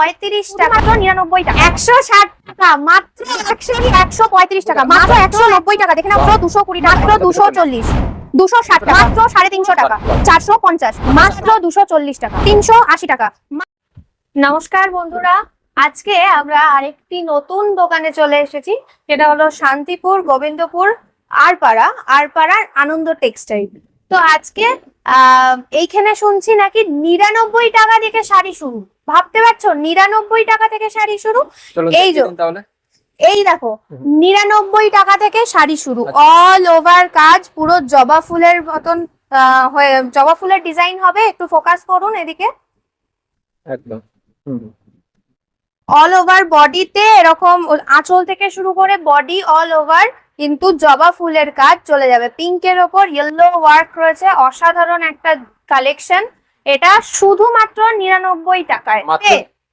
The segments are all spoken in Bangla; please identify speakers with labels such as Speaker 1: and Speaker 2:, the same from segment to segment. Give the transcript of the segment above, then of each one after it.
Speaker 1: পঁয়ত্রিশ টাকা। তো নিরানব্বই টাকা। একশো ষাট টাকা মাত্র একশো একশো পঁয়ত্রিশ টাকা মাত্র একশো নব্বই টাকা। দেখে নাও দুশো কুড়ি মাত্র দুশো চল্লিশ। দুশো ষাট টাকা। মাত্র সাড়ে তিনশো টাকা। চারশো পঞ্চাশ। মাত্র দুশো চল্লিশ টাকা। তিনশো আশি টাকা। নমস্কার বন্ধুরা। আজকে আমরা আরেকটি নতুন দোকানে চলে এসেছি। সেটা হলো শান্তিপুর গোবিন্দপুর আরপাড়া। আরপাড়ার আনন্দ টেক্সটাইল। তো আজকে এইখানে শুনছি নাকি নিরানব্বই টাকা থেকে শাড়ি শুরু। ভাবতে পারছ? নিরানব্বই টাকা থেকে শাড়ি শুরু? এই যে।
Speaker 2: তাহলে।
Speaker 1: এই দেখো নিরানব্বই টাকা থেকে শাড়ি শুরু।
Speaker 2: আচ্ছা।
Speaker 1: অল ওভার কাজ পুরো জবা ফুলের মতন হয়ে জবা ফুলের ডিজাইন হবে। একটু ফোকাস করুন এদিকে।
Speaker 2: একদম।
Speaker 1: অল ওভার বডিতে এরকম আঁচল থেকে শুরু করে বডি অল ওভার কিন্তু জবা ফুলের কাজ চলে যাবে। পিঙ্কের ওপর ইয়েলো ওয়ার্ক রয়েছে। অসাধারণ একটা কালেকশন এটা শুধুমাত্র নিরানব্বই টাকায়।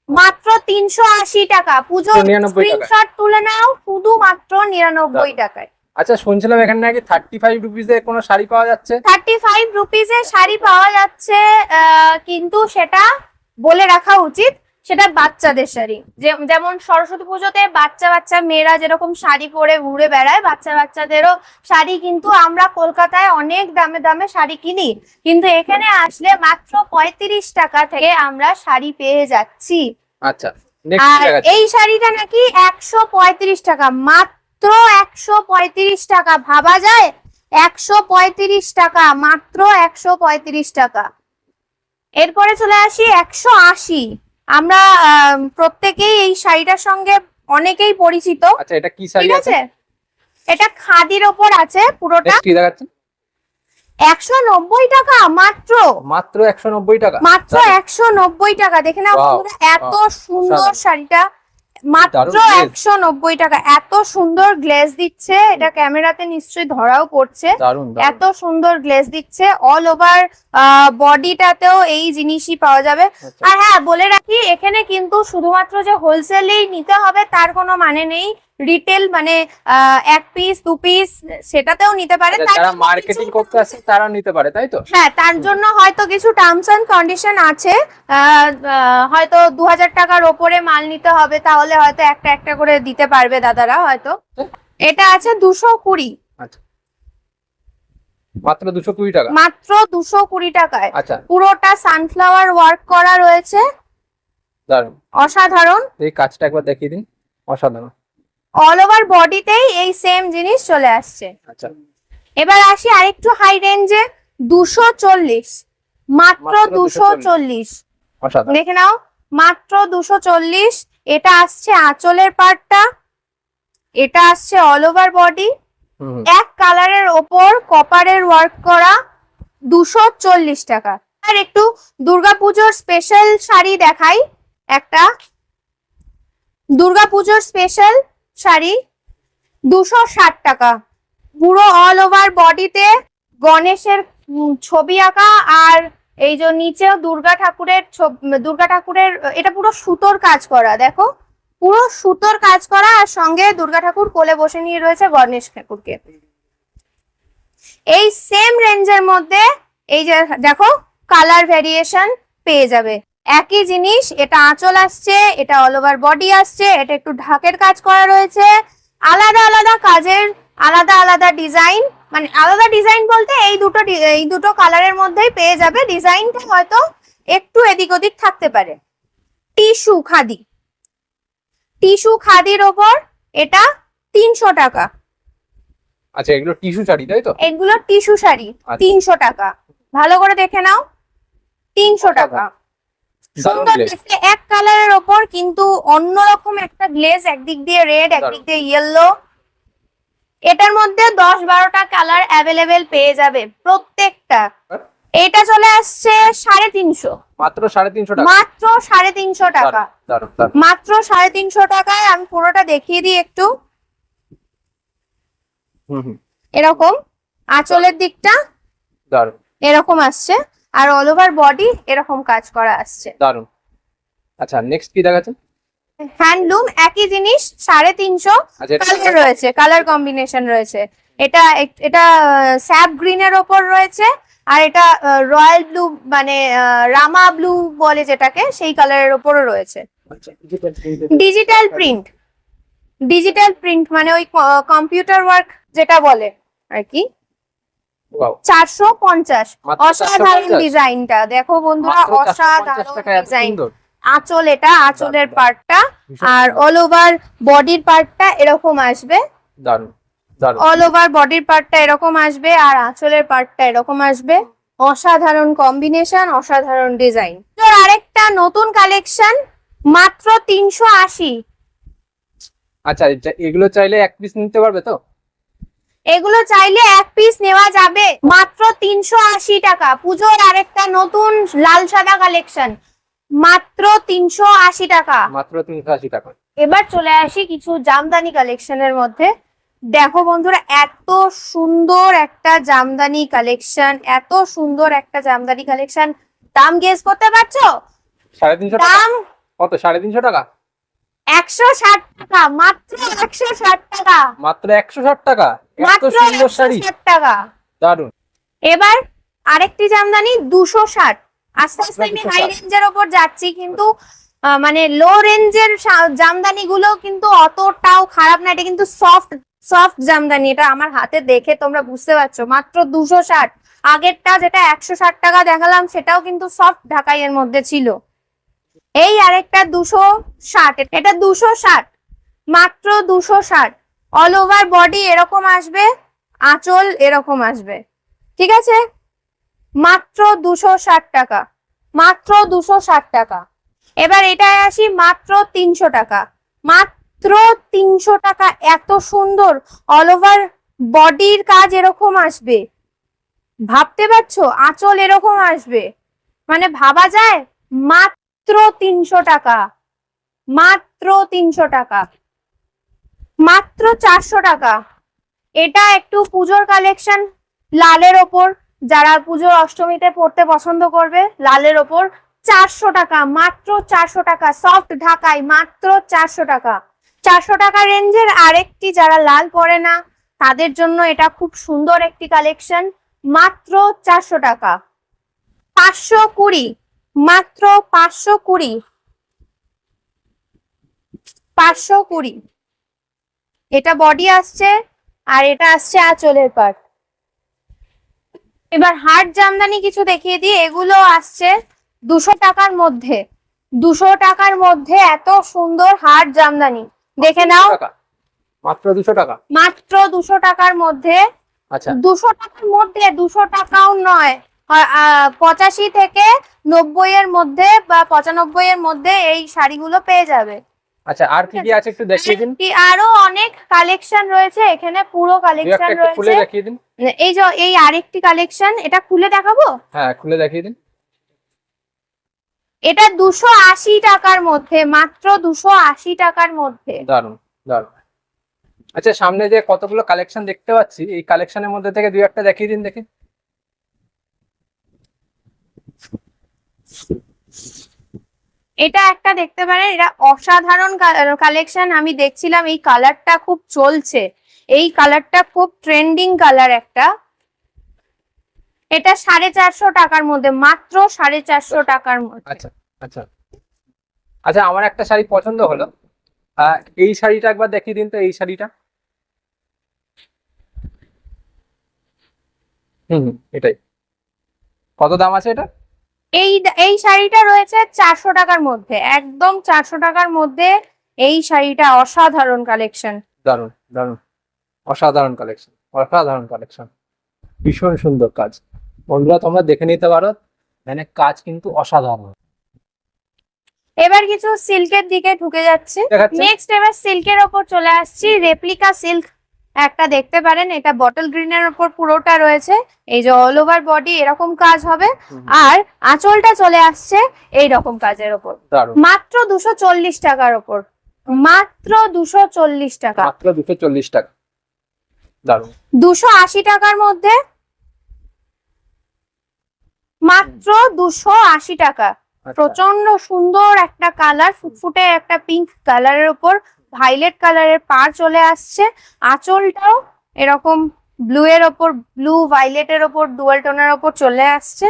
Speaker 2: মাত্র?
Speaker 1: তিনশো আশি টাকা। পুজো
Speaker 2: 99
Speaker 1: স্ক্রিনশট তুলে নাও। শুধুমাত্র নিরানব্বই টাকায়।
Speaker 2: আচ্ছা শুনছিলাম এখানে নাকি থার্টি ফাইভ রুপিসে কোনো শাড়ি পাওয়া যাচ্ছে?
Speaker 1: থার্টি ফাইভ রুপিজে শাড়ি পাওয়া যাচ্ছে কিন্তু সেটা বলে রাখা উচিত। সেটা বাচ্চাদের শাড়ি। যে- যেমন সরস্বতী পুজোতে বাচ্চা বাচ্চা মেয়েরা যেরকম শাড়ি পরে ঘুরে বেড়ায় বাচ্চা বাচ্চাদেরও শাড়ি কিন্তু আমরা কলকাতায় অনেক দামে দামে শাড়ি কিনি। কিন্তু এখানে আসলে মাত্র পঁয়ত্রিশ টাকা থেকে আমরা শাড়ি পেয়ে যাচ্ছি।
Speaker 2: আচ্ছা
Speaker 1: আর এই শাড়িটা নাকি একশো পঁয়ত্রিশ টাকা মাত্র একশো পঁয়ত্রিশ টাকা। ভাবা যায়? একশো পঁয়ত্রিশ টাকা মাত্র একশো পঁয়ত্রিশ টাকা। এরপরে চলে আসি একশো আশি। আমরা আম, প্রত্যেকেই এই শাড়িটার সঙ্গে অনেকেই পরিচিত।
Speaker 2: আচ্ছা এটা কি শাড়ি আছে?
Speaker 1: এটা খাদির ওপর আছে পুরোটা।
Speaker 2: কি দেখাচ্ছেন?
Speaker 1: একশো নব্বই টাকা মাত্র।
Speaker 2: মাত্র একশো নব্বই টাকা।
Speaker 1: মাত্র
Speaker 2: দারুণ।
Speaker 1: একশো নব্বই টাকা। দেখে না
Speaker 2: Wow,
Speaker 1: এত সুন্দর শাড়িটা। মাত্র। একশো নব্বই টাকা। এত সুন্দর গ্লেজ দিচ্ছে। এটা ক্যামেরাতে নিশ্চয়ই ধরাও পড়ছে। এত সুন্দর গ্লেজ দিচ্ছে। অল ওভার বডিটাতেও এই জিনিসই পাওয়া যাবে।
Speaker 2: আচ্ছা।
Speaker 1: আর হ্যাঁ বলে রাখি এখানে কিন্তু শুধুমাত্র যে হোলসেলেই নিতে হবে তার কোনো মানে নেই। রিটেল মানে এক পিস দু পিস সেটাতেও নিতে পারে। তার
Speaker 2: যারা মার্কেটিং করতে আসছে তারা নিতে পারে তাই তো?
Speaker 1: হ্যাঁ তার জন্য হয়তো কিছু টার্মস এন্ড কন্ডিশন আছে। হয়তো দু হাজার টাকার ওপরে মাল নিতে হবে তাহলে হয়তো একটা একটা করে দিতে পারবে দাদারা হয়তো। এটা আছে দুশো কুড়ি।
Speaker 2: আচ্ছা। মাত্র দুশো কুড়ি টাকা?
Speaker 1: মাত্র দুশো কুড়ি টাকায়।
Speaker 2: আচ্ছা।
Speaker 1: পুরোটা সানফ্লাওয়ার ওয়ার্ক করা রয়েছে। অসাধারণ।
Speaker 2: এই কাজটা একবার দেখিয়ে দিন। অসাধারণ।
Speaker 1: অল ওভার বডিতেই এই সেম জিনিস চলে আসছে।
Speaker 2: আচ্ছা।
Speaker 1: এবার আসি আরেকটু হাই রেঞ্জে দুশো চল্লিশ। মাত্র দুশো চল্লিশ। দেখে নাও মাত্র দুশো চল্লিশ। এটা আসছে আঁচলের পার্টটা এটা আসছে অল ওভার বডি। এক কালারের ওপর কপারের ওয়ার্ক করা দুশো চল্লিশ টাকা। আর একটু দুর্গাপুজোর স্পেশাল শাড়ি দেখাই। একটা দুর্গাপুজোর স্পেশাল শাড়ি? দুশো ষাট টাকা। পুরো অল ওভার বডিতে গণেশের ছবি আঁকা আর এই যে নিচেও দুর্গা ঠাকুরের দুর্গা ঠাকুরের, এটা পুরো সুতোর কাজ করা, দেখো। পুরো সুতোর কাজ করা আর সঙ্গে দুর্গা ঠাকুর কোলে বসে নিয়ে রয়েছে গণেশ ঠাকুরকে। এই সেম রেঞ্জের মধ্যে এই যে, দেখো কালার ভেরিয়েশন পেয়ে যাবে। একই জিনিস এটা আঁচল আসছে এটা অল ওভার বডি আসছে এটা একটু ঢাকের কাজ করা রয়েছে। আলাদা আলাদা কাজের আলাদা আলাদা ডিজাইন মানে আলাদা ডিজাইন বলতে এই দুটো এই দুটো কালারের মধ্যেই পেয়ে যাবে। ডিজাইনটা হয়তো একটু এদিক ওদিক থাকতে পারে। টিস্যু খাদি। টিস্যু খাদির ওপর এটা তিনশো টাকা।
Speaker 2: আচ্ছা এগুলো টিস্যু শাড়ি তাই তো?
Speaker 1: এগুলো টিস্যু শাড়ি
Speaker 2: আচ্ছা।
Speaker 1: তিনশো টাকা। ভালো করে দেখে নাও। তিনশো টাকা।
Speaker 2: দারুণ
Speaker 1: সুন্দর দেখতে এক কালারের ওপর কিন্তু অন্যরকম একটা গ্লেজ একদিক দিয়ে রেড একদিক দিয়ে ইয়েলো এটার মধ্যে দশ বারোটা কালার অ্যাভেলেবেল পেয়ে যাবে প্রত্যেকটা। এটা চলে আসছে সাড়ে তিনশো।
Speaker 2: মাত্র সাড়ে তিনশো টাকা?
Speaker 1: মাত্র সাড়ে তিনশো টাকা। মাত্র সাড়ে তিনশো টাকায় আমি পুরোটা দেখিয়ে দিই একটু। এরকম। আঁচলের দিকটা এরকম আসছে। আর অল ওভার বডি এরকম কাজ করা আসছে।
Speaker 2: দারুণ আচ্ছা নেক্সট কি দেখাচ্ছেন?
Speaker 1: হ্যান্ডলুম একই জিনিস সাড়ে তিনশো।
Speaker 2: আচ্ছা
Speaker 1: কালার রয়েছে কালার কম্বিনেশন রয়েছে। এটা এটা স্যাপ গ্রিন এর ওপর রয়েছে আর এটা রয়্যাল ব্লু মানে রামা ব্লু বলে যেটাকে সেই কালারের ওপরও রয়েছে।
Speaker 2: আচ্ছা
Speaker 1: ডিজিটাল প্রিন্ট ডিজিটাল প্রিন্ট মানে ওই কম্পিউটার ওয়ার্ক যেটা বলে আর কি। চারশো পঞ্চাশ। অসাধারণ
Speaker 2: 450?
Speaker 1: ডিজাইনটা। দেখো বন্ধুরা
Speaker 2: মাত্র 450
Speaker 1: অসাধারণ
Speaker 2: টাকায় এত
Speaker 1: ডিজাইন। আঁচল এটা আঁচলের। পার্টটা। আর অল ওভার বডির পার্টটা এরকম আসবে। অল ওভার বডির পার্টটা এরকম আসবে আর আঁচলের পার্টটা এরকম আসবে। অসাধারণ কম্বিনেশন অসাধারণ ডিজাইন তোর আরেকটা নতুন কালেকশন মাত্র তিনশো আশি।
Speaker 2: আচ্ছা এগুলো চাইলে এক পিস নিতে পারবে তো?
Speaker 1: এগুলো চাইলে এক পিস নেওয়া যাবে। মাত্র তিনশো আশি টাকা। পুজোর আরেকটা নতুন লাল সাদা কালেকশন মাত্র তিনশো আশি টাকা।
Speaker 2: মাত্র তিনশো আশি টাকা।
Speaker 1: এবার চলে আসি কিছু জামদানি কালেকশনের মধ্যে। দেখো বন্ধুরা এত সুন্দর একটা জামদানি কালেকশন এত সুন্দর একটা জামদানি কালেকশন দাম গেস করতে পারছ?
Speaker 2: সাড়ে তিনশো
Speaker 1: দাম?
Speaker 2: কত? সাড়ে তিনশো টাকা?
Speaker 1: একশো ষাট টাকা মাত্র একশো ষাট টাকা।
Speaker 2: মাত্র একশো ষাট টাকা? এত সুন্দর শাড়ি।
Speaker 1: টাকা।
Speaker 2: দারুণ।
Speaker 1: এবার আরেকটি জামদানি দুশো ষাট। আস্তে আস্তে আমি হাই রেঞ্জের ওপর যাচ্ছি কিন্তু মানে লো রেঞ্জের জামদানি গুলো কিন্তু অতটাও খারাপ না। এটা কিন্তু সফট সফট জামদানি। এটা আমার হাতে দেখে তোমরা বুঝতে পারছ। মাত্র দুশো ষাট। আগেরটা যেটা একশো ষাট টাকা দেখালাম সেটাও কিন্তু সফট ঢাকাইয়ের মধ্যে ছিল। এই আরেকটা দুশো ষাট, এটা দুশো ষাট, মাত্র দুশো ষাট। অল ওভার বডি এরকম আসবে, আঁচল এরকম আসবে। ঠিক আছে? মাত্র দুশো ষাট টাকা, মাত্র দুশো ষাট টাকা। এবার এটায় আসি, মাত্র তিনশো টাকা। মাত্র তিনশো টাকা, এত সুন্দর। অল ওভার বডির কাজ এরকম আসবে। ভাবতে পারছ? আঁচল এরকম আসবে। মানে ভাবা যায়, মাত্র তিনশো টাকা। মাত্র তিনশো টাকা। মাত্র চারশো টাকা। এটা একটু পুজোর কালেকশন লালের ওপর। যারা পুজোর অষ্টমীতে পড়তে পছন্দ করবে, লালের ওপর চারশো টাকা, মাত্র চারশো টাকা। সফট ঢাকায় মাত্র চারশো টাকা। চারশো টাকা রেঞ্জের আরেকটি যারা লাল পরে না, তাদের জন্য এটা খুব সুন্দর একটি কালেকশন মাত্র চারশো টাকা। পাঁচশো কুড়ি। মাত্র পাঁচশো কুড়ি। পাঁচশো কুড়ি। এটা বডি আসছে আর এটা আসছে আঁচলের পার্ট এবার হার্ড জামদানি কিছু দেখিয়ে দিই এগুলো আসছে দুশো টাকার মধ্যে। দুশো টাকার মধ্যে এত সুন্দর হার্ড জামদানি। দেখে নাও।
Speaker 2: মাত্র দুশো টাকা?
Speaker 1: মাত্র দুশো টাকার মধ্যে
Speaker 2: আচ্ছা।
Speaker 1: দুশো টাকার মধ্যে দুশো টাকাও নয়। পঁচাশি থেকে নব্বই এর মধ্যে বা পঁচানব্বই এর মধ্যে এই শাড়িগুলো পেয়ে যাবে।
Speaker 2: আচ্ছা আর কি কি আছে। একটু দেখিয়ে দিন।
Speaker 1: আরেকটি- আরও অনেক কালেকশন রয়েছে এখানে পুরো কালেকশন
Speaker 2: একটু খুলে দেখিয়ে দিন।
Speaker 1: এই যে এই আরেকটি কালেকশন এটা খুলে দেখাবো?
Speaker 2: হ্যাঁ খুলে দেখিয়ে দিন।
Speaker 1: এটা দুশো আশি টাকার মধ্যে মাত্র দুশো আশি টাকার মধ্যে।
Speaker 2: আচ্ছা সামনে যে কতগুলো কালেকশন দেখতে পাচ্ছি এই কালেকশনের মধ্যে থেকে দুই একটা দেখিয়ে দিন দেখি।
Speaker 1: এটা একটা দেখতে পারেন, এটা অসাধারণ কালেকশন আমি দেখছিলাম এই কালারটা খুব চলছে। এই কালারটা খুব ট্রেন্ডিং কালার একটা। এটা সাড়ে চারশো টাকার মধ্যে, মাত্র সাড়ে চারশো টাকার
Speaker 2: আচ্ছা আচ্ছা। আচ্ছা আমার একটা শাড়ি পছন্দ হলো। এই শাড়িটা একবার দেখিয়ে দিন তো, এই শাড়িটা। হুম, এটাই। কত দাম আছে এটা?
Speaker 1: এই এই শাড়িটা রয়েছে চারশো টাকার মধ্যে একদম চারশো টাকার মধ্যে এই শাড়িটা অসাধারণ কালেকশন
Speaker 2: দারুণ দারুণ অসাধারণ কালেকশন অসাধারণ কালেকশন ভীষণ সুন্দর কাজ। বন্ধুরা তোমরা দেখে নিতে পারো মানে কাজ কিন্তু অসাধারণ।
Speaker 1: এবার কিছু সিল্কের দিকে ঢুকে যাচ্ছে। নেক্সট এবার সিল্কের ওপর চলে আসছি রেপ্লিকা সিল্ক একটা দেখতে পারেন এটা বটল গ্রিনের ওপর পুরোটা রয়েছে। এই যে অল ওভার বডি এরকম কাজ হবে। আর আঁচলটা চলে আসছে এই রকম কাজের ওপর মাত্র দুশো চল্লিশ টাকার ওপর মাত্র দুশো চল্লিশ টাকা।
Speaker 2: মাত্র দুশো চল্লিশ টাকা।
Speaker 1: দুশো আশি টাকার মধ্যে মাত্র দুশো আশি টাকা।
Speaker 2: আচ্ছা,
Speaker 1: প্রচণ্ড সুন্দর একটা কালার ফুটফুটে একটা পিঙ্ক কালারের উপর ভাইলেট কালারের পার চলে আসছে। আঁচলটাও এরকম ব্লু এর ওপর ব্লু ভাইলেটের ওপর ডুয়াল টোনের ওপর চলে আসছে।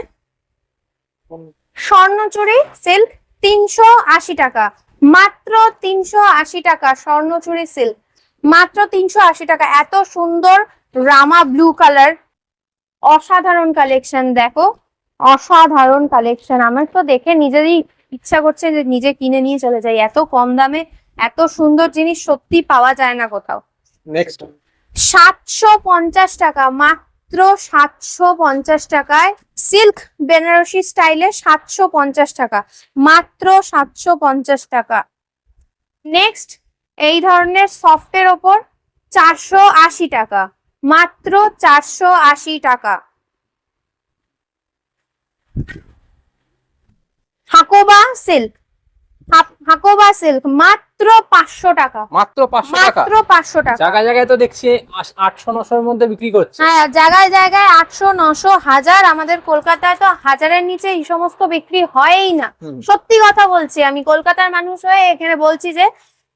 Speaker 1: স্বর্ণচুরি সিল্ক তিনশো আশি টাকা। মাত্র তিনশো আশি টাকা স্বর্ণচুরি সিল্ক মাত্র তিনশো আশি টাকা। এত সুন্দর রামা ব্লু কালার অসাধারণ কালেকশন দেখো। অসাধারণ কালেকশন আমার তো দেখে নিজেরই ইচ্ছা করছে যে নিজে কিনে নিয়ে চলে যাই। এত কম দামে এত সুন্দর জিনিস সত্যি পাওয়া যায় না কোথাও।
Speaker 2: নেক্সট
Speaker 1: সাতশো পঞ্চাশ টাকা মাত্র সাতশো পঞ্চাশ টাকায় সিল্ক বেনারসি স্টাইলে সাতশো পঞ্চাশ টাকা মাত্র সাতশো পঞ্চাশ টাকা। নেক্সট এই ধরনের সফটের ওপর চারশো আশি টাকা মাত্র চারশো আশি টাকা। হাকোবা সিল্ক হাকোবা সিল্ক মাত্র পাঁচশো টাকা।
Speaker 2: মাত্র পাঁচশো টাকা?
Speaker 1: মাত্র পাঁচশো টাকা।
Speaker 2: জায়গায় জায়গায় তো দেখছি আটশো নশোর মধ্যে বিক্রি করছে।
Speaker 1: হ্যাঁ জায়গায় জায়গায় আটশো নশো হাজার আমাদের কলকাতায় তো হাজারের নিচে এই সমস্ত বিক্রি হয়ই না। সত্যি কথা বলছি আমি কলকাতার মানুষ হয়ে এখানে বলছি যে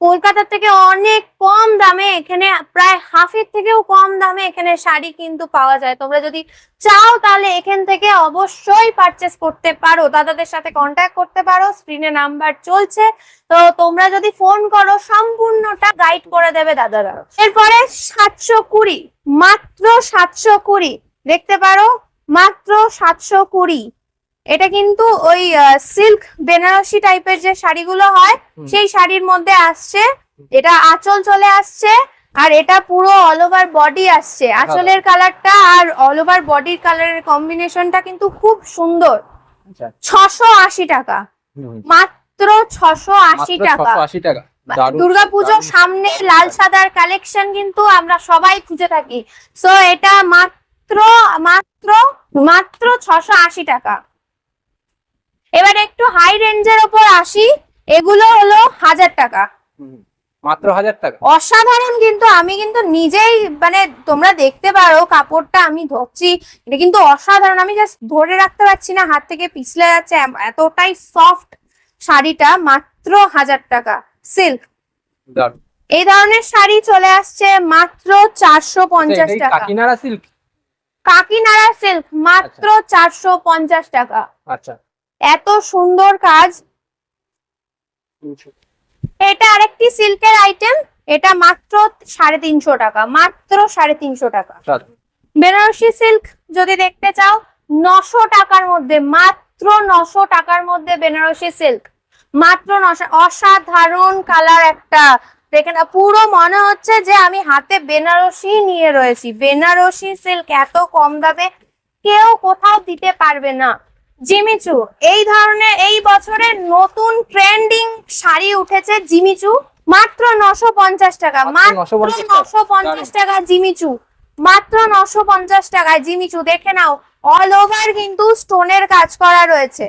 Speaker 1: কলকাতার থেকে অনেক কম দামে এখানে প্রায় হাফের থেকেও কম দামে এখানে শাড়ি কিন্তু পাওয়া যায়। তোমরা যদি চাও তাহলে এখান থেকে অবশ্যই পারচেস করতে পারো। দাদাদের সাথে কন্ট্যাক্ট করতে পারো স্ক্রিনে নাম্বার চলছে। তো তোমরা যদি ফোন করো, সম্পূর্ণটা গাইড করে দেবে দাদারা। এরপরে সাতশো কুড়ি, মাত্র সাতশো কুড়ি, দেখতে পারো, মাত্র সাতশো কুড়ি। এটা কিন্তু ওই সিল্ক বেনারসি টাইপের যে শাড়িগুলো হয় সেই শাড়ির মধ্যে আসছে। এটা আঁচল চলে আসছে আর এটা পুরো অল ওভার বডি আসছে। আঁচলের কালারটা আর অল ওভার বডির কালারের কম্বিনেশনটা কিন্তু খুব সুন্দর।
Speaker 2: আচ্ছা।
Speaker 1: ছশো আশি টাকা। মাত্র ছশো আশি টাকা। দুর্গাপুজোর সামনে লাল সাদার কালেকশন কিন্তু আমরা সবাই খুঁজে থাকি। সো এটা মাত্র মাত্র মাত্র ছশো আশি টাকা। এবার একটু হাই রেঞ্জের ওপর আসি। এগুলো হলো হাজার টাকা।
Speaker 2: মাত্র হাজার টাকা?
Speaker 1: অসাধারণ কিন্তু আমি কিন্তু নিজেই মানে তোমরা দেখতে পারো কাপড়টা আমি ধরছি। এটা কিন্তু অসাধারণ আমি জাস্ট ধরে রাখতে পারছি না হাত থেকে পিছলে যাচ্ছে এতটাই সফট শাড়িটা মাত্র হাজার টাকা। সিল্ক এই ধরনের শাড়ি চলে আসছে মাত্র চারশো পঞ্চাশ
Speaker 2: আচ্ছা,
Speaker 1: টাকা।
Speaker 2: কাকিনাড়া সিল্ক
Speaker 1: কাকিনাড়া সিল্ক মাত্র চারশো পঞ্চাশ টাকা।
Speaker 2: আচ্ছা।
Speaker 1: এত সুন্দর কাজ। এটা আরেকটি সিল্কের আইটেম। এটা মাত্র সাড়ে তিনশো টাকা মাত্র সাড়ে তিনশো টাকা। বেনারসি সিল্ক যদি দেখতে চাও নশো টাকার মধ্যে মাত্র নশো টাকার মধ্যে বেনারসি সিল্ক। মাত্র অসাধারণ কালার একটা। দেখে না পুরো মনে হচ্ছে যে আমি হাতে বেনারসি নিয়ে রয়েছি। বেনারসি সিল্ক এত কম দামে কেউ কোথাও দিতে পারবে না। জিমিচু এই ধরনের এই বছরের নতুন ট্রেন্ডিং শাড়ি উঠেছে জিমিচু মাত্র নশো পঞ্চাশ টাকা
Speaker 2: মাত্র
Speaker 1: মাত্র
Speaker 2: 950 টাকা।
Speaker 1: নশো পঞ্চাশ টাকা জিমিচু মাত্র নশো পঞ্চাশ টাকায় জিমিচু দেখে নাও অল ওভার কিন্তু স্টোনের কাজ করা রয়েছে।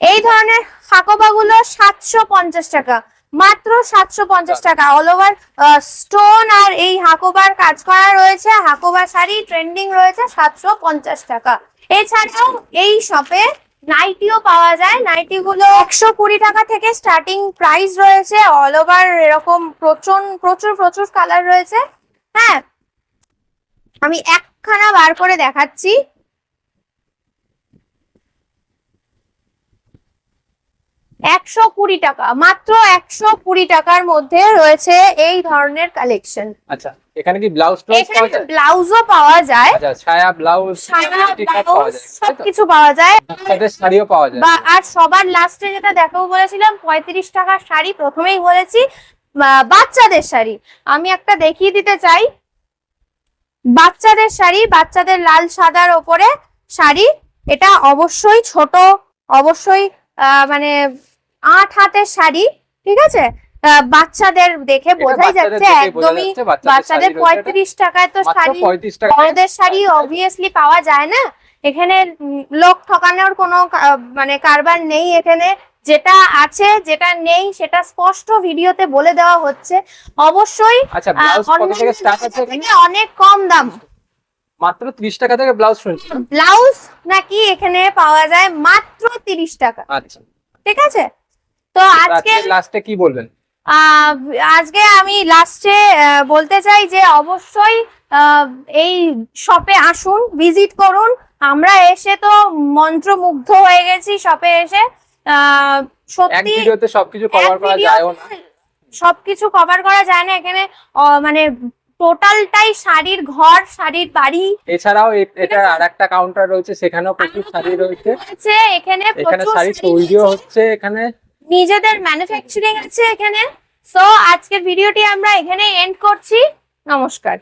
Speaker 1: এই ধরনের হাকোবা গুলো সাতশো পঞ্চাশ টাকা মাত্র সাতশো পঞ্চাশ টাকা অল ওভার স্টোন আর এই হাকোবার কাজ করা রয়েছে হাকোবা শাড়ি ট্রেন্ডিং রয়েছে সাতশো পঞ্চাশ টাকা। এছাড়াও এই শপে নাইটিও পাওয়া যায়। নাইটি গুলো একশো কুড়ি টাকা থেকে স্টার্টিং প্রাইস রয়েছে। অল ওভার এরকম প্রচুর প্রচুর প্রচুর কালার রয়েছে। হ্যাঁ আমি একখানা বার করে দেখাচ্ছি। একশো কুড়ি টাকা, মাত্র একশো কুড়ি টাকার মধ্যে রয়েছে এই ধরনের কালেকশন
Speaker 2: আচ্ছা এখানে কি ব্লাউজ
Speaker 1: এখানে ব্লাউজও পাওয়া যায়।
Speaker 2: আচ্ছা ছায়া ব্লাউজ?
Speaker 1: সবকিছু পাওয়া যায়।
Speaker 2: বাচ্চাদের শাড়িও পাওয়া যায়।
Speaker 1: বা আর সবার লাস্টে যেটা দেখাবো বলেছিলাম পঁয়ত্রিশ টাকার শাড়ি প্রথমেই বলেছি বাচ্চাদের শাড়ি। আমি একটা দেখিয়ে দিতে চাই। বাচ্চাদের শাড়ি বাচ্চাদের লাল সাদার ওপরে শাড়ি। এটা অবশ্যই ছোট অবশ্যই মানে আট হাতের শাড়ি ঠিক আছে? বাচ্চাদের দেখে বোঝাই যাচ্ছে একদমই বাচ্চাদের। পঁয়ত্রিশ টাকায় তো শাড়ি বড়দের শাড়ি অবভিয়াসলি পাওয়া যায় না। এখানে লোক ঠকানোর কোনো মানে কারবার নেই এখানে। যেটা আছে যেটা নেই সেটা স্পষ্ট ভিডিওতে বলে দেওয়া হচ্ছে। অবশ্যই
Speaker 2: আচ্ছা
Speaker 1: অনেক কম দাম।
Speaker 2: মাত্র ত্রিশ টাকা থেকে ব্লাউজ শুনছি।
Speaker 1: ব্লাউজ নাকি এখানে পাওয়া যায় মাত্র তিরিশ টাকা।
Speaker 2: আচ্ছা।
Speaker 1: ঠিক আছে? তো আজকে
Speaker 2: লাস্টে কি বলবেন?
Speaker 1: আজকে আমি লাস্টে বলতে চাই যে অবশ্যই এই শপে আসুন ভিজিট করুন। আমরা এসে তো মন্ত্রমুগ্ধ হয়ে গেছি শপে এসে। সত্যি
Speaker 2: সবকিছু কভার করা
Speaker 1: video
Speaker 2: না।
Speaker 1: সবকিছু কভার করা যায় না। এখানে মানে টোটালটাই শাড়ির ঘর শাড়ির বাড়ি।
Speaker 2: এছাড়াও এ- এটার আর একটা কাউন্টার রয়েছে সেখানেও প্রচুর শাড়ি রয়েছে।
Speaker 1: এখানে
Speaker 2: এখানে শাড়ি তৈরিও হচ্ছে এখানে।
Speaker 1: নিজেদের ম্যানুফ্যাকচারিং আছে এখানে। সো আজকের ভিডিওটি আমরা এখানে এন্ড করছি। নমস্কার।